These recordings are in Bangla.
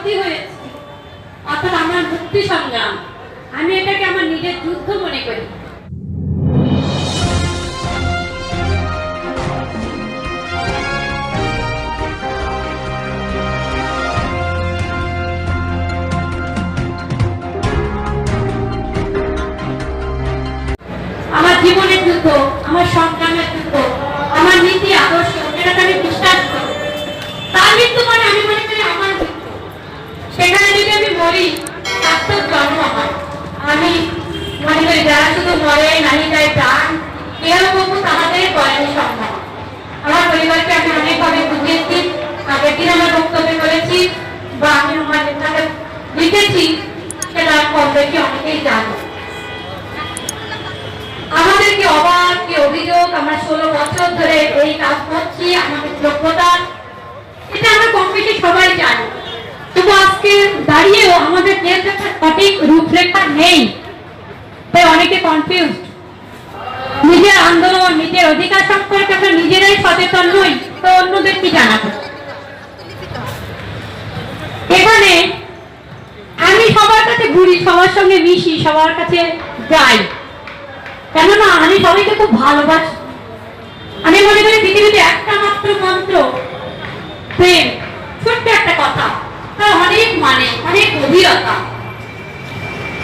ভর্তি হয়েছি। অর্থাৎ আমার মুক্তি সংগ্রাম। আমি এটাকে আমার নিজের যুদ্ধ মনে করি। আমার জীবনের যুদ্ধ, আমার বা আমি আমার নেতাকে লিখেছি সেটা কম বেশি অনেকেই জানো আমাদেরকে অবাক কি অভিযোগ আমরা ষোলো বছর ধরে এই কাজ করছি আমাদের যোগ্যতা এটা আমরা কম বেশি সবাই জানি তবু আজকে দাঁড়িয়েও আমাদের যেহেতু একটা সঠিক রূপরেখা নেই তাই অনেকে কনফিউজ নিজের আন্দোলন, নিজের অধিকার সম্পর্কে আমরা নিজেরাই সচেতন নই, তো অন্যদের কি জানাব? এখানে আমি সবার কাছে ঘুরি, সবার সঙ্গে মিশি, সবার কাছে যাই। কেননা আমি সবাইকে খুব ভালোবাসি। আমি মনে করি পৃথিবীতে একটা মাত্র মন্ত্র, প্রেম। ছোট্ট একটা কথা। তার অনেক মানে অনেক গভীরতা।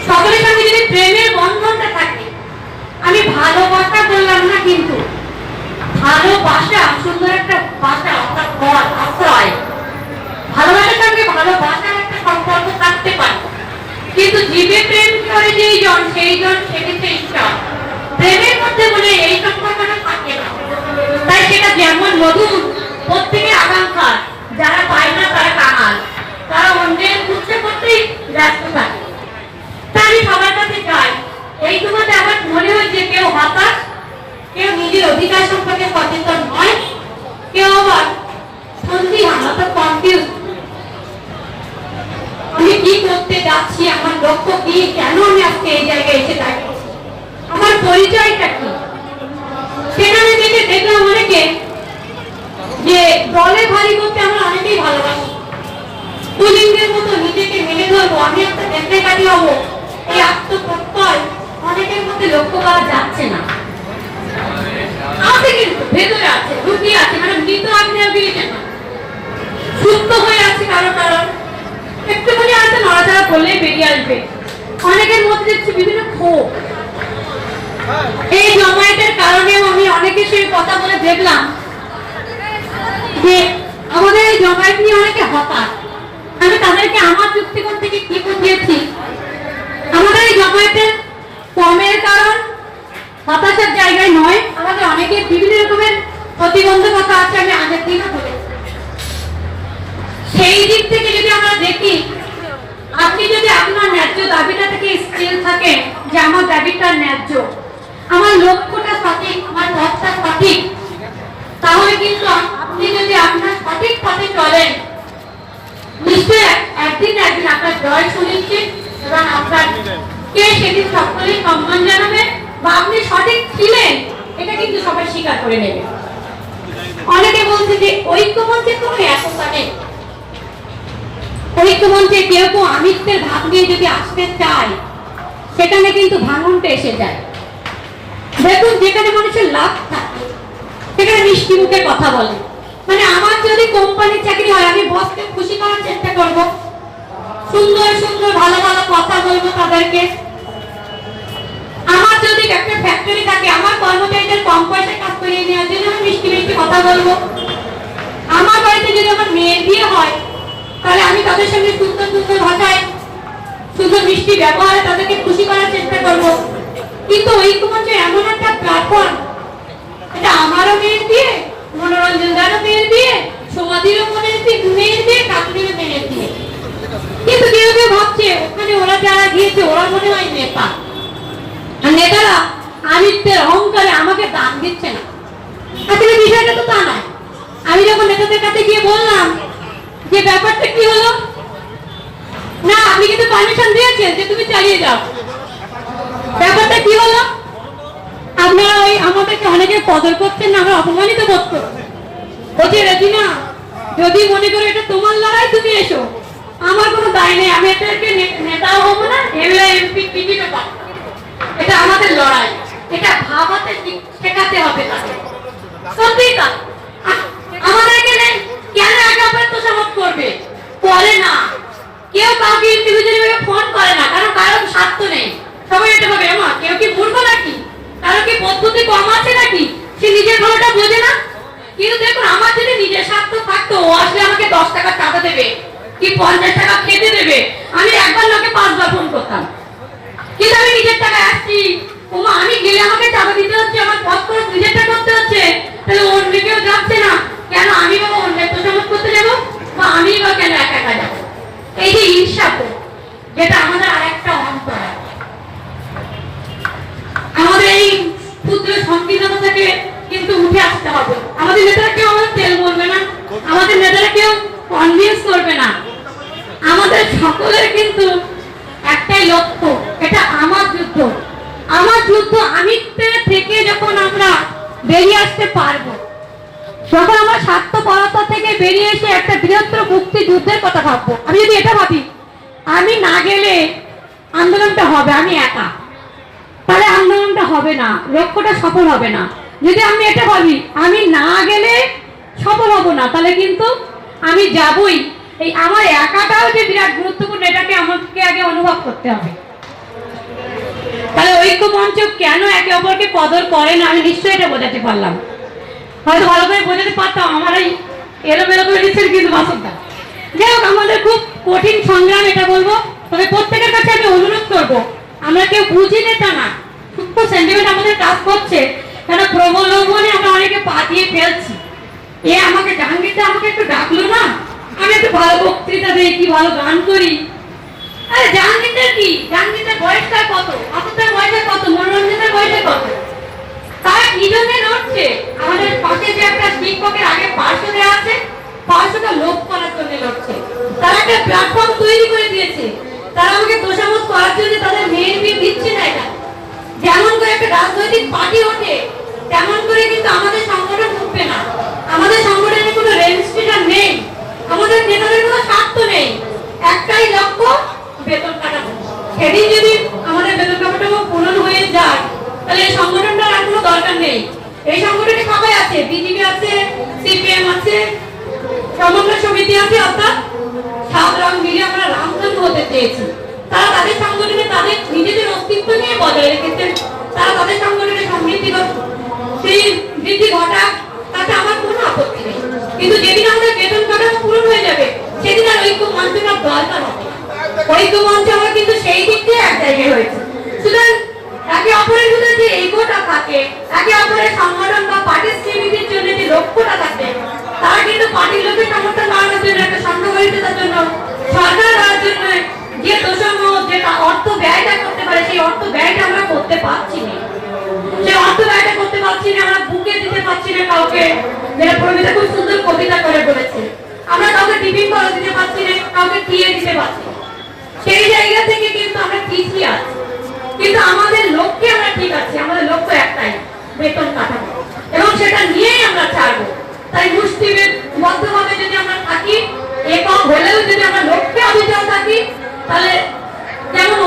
সকলের সঙ্গে যদি প্রেমের বন্ধনটা থাকে, আমি ভালোবাসা বললাম না কিন্তু, ভালোবাসা সুন্দর একটা ভাষা, অর্থাৎ আশ্রয়। ভালোবাসার সঙ্গে ভালোবাসার একটা সম্পর্ক থাকতে পারে। কিন্তু জীবে প্রেম করে যেই জন, সেই জন সেক্ষেত্রে ঈশ্বর। প্রেমের মধ্যে বলে এই সম্পর্কটা থাকে না। তাই সেটা যেমন মধুর, প্রত্যেকের আকাঙ্ক্ষা যারা পায় না তারা কাঙাল তারা অন্যের খুঁজতে করতেই ব্যস্ত থাকে। তাই সবার কাছে যাই এইটুকুতে আমার মনে হয়েছে কেউ হতাশ কেউ নিজের অধিকার সম্পর্কে সচেতন নয় কেউ আবার সন্দিহান অর্থাৎ কনফিউজ আমি কি করতে যাচ্ছি আমার লক্ষ্য কি কেন আমি আজকে এই জায়গায় এসে দাঁড়িয়েছি আমার পরিচয়টা কি? সেখানে থেকে দেখলাম অনেকে যে দলে ভারী করতে আমরা অনেকেই ভালোবাসি। পুলিঙ্গের মতো নিজেকে মেলে ধরবো, আমি একটা নেত্রে কাটি হব এই আত্মপ্রত্যয় অনেকের মধ্যে লক্ষ্য করা যাচ্ছে না। আছে কিন্তু, ভেতরে আছে রুটি আছে মানে মৃত আগ্নেয় বেরিয়েছে সুস্থ হয়ে আছে কারও কারণ। একটুখানি আছে নড়াচড়া করলেই বেরিয়ে আসবে। অনেকের মধ্যে দেখছি বিভিন্ন ক্ষোভ। এই জমায়েতের কারণেও আমি অনেকের সঙ্গে কথা বলে দেখলাম যে আমাদের এই জমায়েত নিয়ে অনেকে হতাশ। আমি তাদেরকে আমার দৃষ্টিকোণ থেকে কি বুঝিয়েছি? আমাদের এই জমায়েতের কমের কারণ, হতাশার জায়গায় নয়, আমাদের অনেকের বিভিন্ন রকমের প্রতিবন্ধকতা আছে আমি আগের দিনও বলেছি সেই দিক থেকে যদি আমরা দেখি আপনি যদি আপনার ন্যায্য দাবিটা থেকে স্থির থাকেন যে আমার দাবিটা ন্যায্য, আমার লক্ষ্যটা সঠিক, আমার পথটা সঠিক, তাহলে কিন্তু আপনি যদি আপনার সঠিক পথে চলেন নিশ্চয়ই একদিন একদিন আপনার জয় এবং আপনার সকলেই সম্মান বা আপনি সঠিক ছিলেন, এটা কিন্তু সবাই স্বীকার করে নেবে। অনেকে যে নেই ঐক্যমঞ্চে কেউ কেউ আমিত্বের ভাগ নিয়ে যদি আসতে চায় সেখানে কিন্তু ভাঙনটা এসে যায়। দেখুন, যেখানে মানুষের লাভ থাকে, সেখানে মিষ্টি মুখে কথা বলে। মানে আমার যদি কোম্পানির চাকরি হয়, আমি বসকে খুশি করার চেষ্টা করব। সুন্দর সুন্দর, ভালো ভালো কথা বলব তাদেরকে। আমার যদি একটা ফ্যাক্টরি থাকে, আমার কর্মচারীদের কম পয়সায় কাজ করিয়ে নেওয়ার জন্য আমি মিষ্টি মিষ্টি কথা বলব। আমার বাড়িতে যদি আমার মেয়ের বিয়ে হয়, তাহলে আমি তাদের সঙ্গে সুন্দর সুন্দর ভাষায় সুন্দর মিষ্টি ব্যবহারে তাদেরকে খুশি করার চেষ্টা করব। কিন্তু ঐক্যমঞ্চ এমন একটা প্ল্যাটফর্ম এটা আমারও মেয়ের বিয়ে, মনোরঞ্জন দারও মেয়ের বিয়ে সমাধিরও মনের বিয়ে, মেয়ের বিয়ে কাকুরিরও মেয়ের বিয়ে। কিন্তু কেউ কেউ ভাবছে, ওখানে ওরা যারা গিয়েছে, ওরা মনে হয় নেতা। আর নেতারা আমিত্বের অহংকারে আমাকে দান দিচ্ছে না। আসলে বিষয়টা তো তা নয়। আমি যখন নেতাদের কাছে গিয়ে বললাম যে, ব্যাপারটা কি হলো? না, আপনি কিন্তু পারমিশন দিয়েছেন যে তুমি চালিয়ে যাও। ব্যাপারটা কি হলো? আপনারা ওই আমাদেরকে অনেকে কদর করছেন, না, আমরা অপমানিত বোধ বলছি, রেজিনা, যদি মনে করো এটা তোমার লড়াই, তুমি এসো। আমার চাই না আমি এদেরকে নে- নেতাও হব না, এমএলএ, এমপি টিকিটও পাবো এটা আমাদের লড়াই। এটা ভাবাতে শেখাতে হবে তাকে। সত্যিই তা আমাদেরকে নেই কেন একে তোষামত করবে? করে না। क्या बाकी इंडिविजुअली লক্ষ্য, এটা আমার যুদ্ধ। আমার যুদ্ধ আমি থেকে যখন আমরা বেরিয়ে আসতে পারব, যখন আমরা স্বার্থপরতা থেকে বেরিয়ে এসে একটা বৃহত্তর মুক্তি যুদ্ধের কথা ভাববো, আমি যদি এটা ভাবি, আমি না গেলে আন্দোলনটা হবে, আমি একা। তাহলে আন্দোলনটা হবে না, লক্ষ্যটা সফল হবে না। যদি আমি এটা ভাবি, আমি না গেলে সফল হব না, তাহলে কিন্তু আমি যাবই এই আমার একাটাও যে বিরাট গুরুত্বপূর্ণ, এটাকে আমাকে আগে অনুভব করতে হবে। তাহলে ঐক্য মঞ্চ কেন একে অপরকে কদর করে না? আমি নিশ্চয়ই এটা বোঝাতে পারলাম। হয়তো ভালো করে বোঝাতে পারতাম, আমার এই এলোমেলো করে দিচ্ছেন কিন্তু বাসনটা যাই হোক, আমাদের খুব কঠিন সংগ্রাম এটা বলব। তবে প্রত্যেকের কাছে আমি অনুরোধ করব, আমরা কেউ বুঝি নেতা না। সূক্ষ্ম সেন্টিমেন্ট আমাদের কাজ করছে। কেন প্রবলম্বনে আমরা অনেকে পা দিয়ে ফেলছি? এ আমাকে জাহাঙ্গীরটা আমাকে একটু ডাকলো না? আমি একটা ভালো বক্তৃতা দিই কি ভালো গান করি। আরে জানি কি জাহাঙ্গীরটার বয়সটা কত অতটার বয়সটা কত মনোরঞ্জনের বয়সটা কত তারা কি জন্য লড়ছে আমাদের পাশে যে একটা শিক্ষকের আগে পার্শ্ব দেওয়া আছে পার্শ্বটা লোপ করার জন্য লড়ছে তারা একটা প্ল্যাটফর্ম তৈরি করে দিয়েছে তারা আমাকে দোষামত করার জন্য তাদের মেয়ের বিয়ে দিচ্ছে না এটা যেমন করে একটা রাজনৈতিক পার্টি ওঠে তেমন করে কিন্তু আমাদের সংগঠন উঠবে না আমাদের সংগঠনে কোনো রেজিস্ট্রেশন নেই আমাদের নেতাদের কোনো স্বার্থ নেই একটাই লক্ষ্য বেতন কাটাবো সেদিন যদি আমাদের বেতন কাঠামো পূরণ হয়ে যায় তাহলে এই সংগঠনটার আর কোনো দরকার নেই এই সংগঠনে সবাই আছে বিজেপি আছে সিপিএম আছে সমন্বয় সমিতি আছে অর্থাৎ সাত রং মিলে আমরা রামধনু হতে চেয়েছি। তারা তাদের সংগঠনে তাদের নিজেদের অস্তিত্ব নিয়ে বজায় রেখেছেন তারা তাদের সংগঠনে সমৃদ্ধি সেই বৃদ্ধি ঘটাক, তাতে আমার কোনো আপত্তি নেই। কিন্তু যেদিন আমাদের বেতন কাঠামো পূরণ হয়ে যাবে, সেদিন আর ঐক্য মঞ্চের আর দরকার হবে। ঐক্য মঞ্চ আমার কিন্তু সেই দিক দিয়ে এক জায়গায় হয়েছে। সুতরাং একে অপরের ভিতরে যে এই এগোটা একক হলেও যদি আমরা লক্ষ্যে অবিচল থাকি, তাহলে যেমন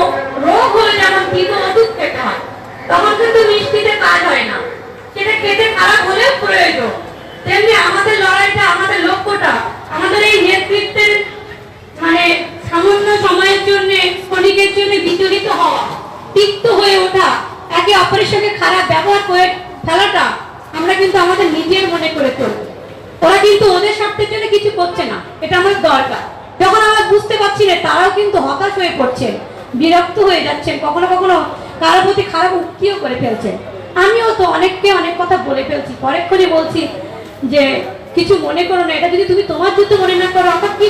রোগ হলে যেমন কিন্তু ওষুধ খেতে হয়, তখন কিন্তু মিষ্টিতে কাজ হয় না। সেটা খেতে খারাপ হলেও প্রয়োজন। তেমনি আমাদের লড়াইটা, আমাদের লক্ষ্যটা, আমাদের এই নেতৃত্বের মানে সামান্য সময়ের জন্য, ক্ষণিকের জন্য বিচলিত হওয়া, তিক্ত হয়ে ওঠা, একে অপরের সঙ্গে খারাপ ব্যবহার করে ফেলাটা আমরা কিন্তু আমাদের নিজের মনে করে চলবো ওরা কিন্তু ওদের স্বার্থের জন্য কিছু করছে না এটা আমাদের দরকার। যখন আমরা বুঝতে পারছি না, তারাও কিন্তু হতাশ হয়ে পড়ছেন বিরক্ত হয়ে যাচ্ছেন, কখনো কখনো কারও প্রতি খারাপ উক্তিও করে ফেলছেন। আমিও তো অনেককে অনেক কথা বলে ফেলছি, পরেক্ষণে বলছি যে, কিছু মনে করো না, এটা যদি তুমি তোমার যুদ্ধ মনে না করো, আমার কি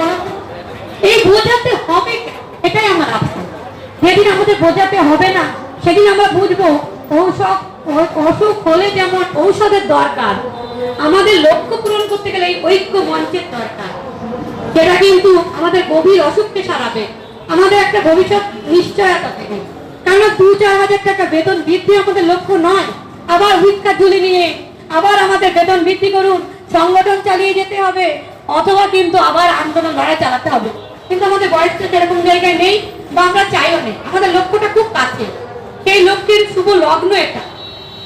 বলো? এই বোঝাতে হবে এটাই আমার আশা যেদিন আমাদের বোঝাতে হবে না, সেদিন আমরা বুঝব ঔষধ, অসুখ হলে যেমন ঔষধের দরকার, আমাদের লক্ষ্য পূরণ করতে গেলে এই ঐক্য মঞ্চের দরকার। যেটা কিন্তু আমাদের গভীর অসুখকে সারাবে। আমাদের একটা ভবিষ্যৎ নিশ্চয়তা দেবে কেন দু চার হাজার টাকা বেতন বৃদ্ধি আমাদের লক্ষ্য নয়। আবার ভিক্ষা ঝুলি নিয়ে আবার আমাদের বেতন বৃদ্ধি করুন, সংগঠন চালিয়ে যেতে হবে, অথবা কিন্তু আবার আন্দোলন লড়াই চালাতে হবে। কিন্তু আমাদের বয়সটা সেরকম জায়গায় নেই বা আমরা চাইও নেই। আমাদের লক্ষ্যটা খুব কাছে। সেই লক্ষ্যের শুভ লগ্ন এটা।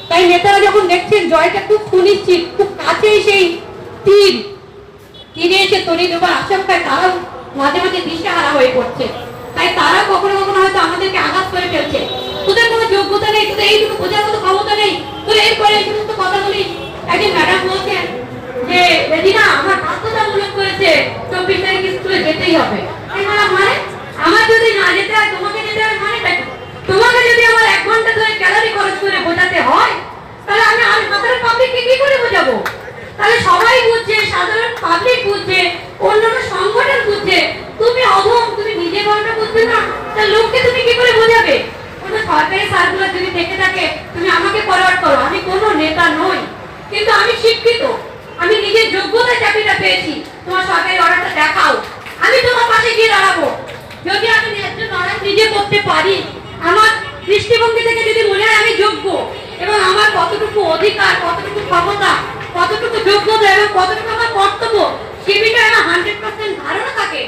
তাই নেতারা যখন দেখছেন জয়টা খুব সুনিশ্চিত, খুব কাছেই সেই তীর তীরে এসে তরি দেবার আশঙ্কায় তারাও মাঝে মাঝে দিশেহারা হয়ে পড়ছে। তাই তারা কখনো কখনো হয়তো আমাদেরকে আঘাত করে ফেলছে। তোদের কোনো যোগ্যতা নেই, তোদের এইটুকু বোঝার মতো ক্ষমতা নেই। তোর এরপরে এই সমস্ত কথা বলিস। একজন ম্যাডাম বলছেন যে, রেজিনা, আমার বাধ্যতামূলক করেছে চব্বিশ তারিখ স্কুলে যেতেই হবে। মানে? আমার যদি না যেতে হয়, তোমাকে যেতে হবে মানে তোমাকে যদি আমার এক ঘণ্টা ধরে ক্যালারি খরচ করে বোঝাতে হয় তাহলে আমি আমি সাধারণ পাবলিককে কি করে বোঝাবো তাহলে সবাই বুঝছে সাধারণ পাবলিক অন্যান্য সংগঠন বুঝছে তুমি অধম, তুমি নিজে গল্পটা বুঝবে না। তা লোককে তুমি কি করে বোঝাবে? কোনো সরকারি সার্কুলার যদি দেখে থাকে, তুমি আমাকে ফরওয়ার্ড করো। আমি কোনো নেতা নই। কিন্তু আমি শিক্ষিত। আমি নিজের যোগ্যতায় চাকরিটা পেয়েছি। তোমার সরকারি অর্ডারটা দেখাও। আমি তোমার পাশে গিয়ে দাঁড়াবো। যদি আমি ন্যায্য লড়াই নিজে করতে পারি, আমার দৃষ্টিভঙ্গি থেকে যদি মনে হয় আমি যোগ্য, এবং আমার কতটুকু অধিকার, কতটুকু ক্ষমতা, কতটুকু যোগ্যতা, এবং কতটুকু আমার কর্তব্য টিভিটা না হান্ড্রেড পার্সেন্ট ভালো না থাকে।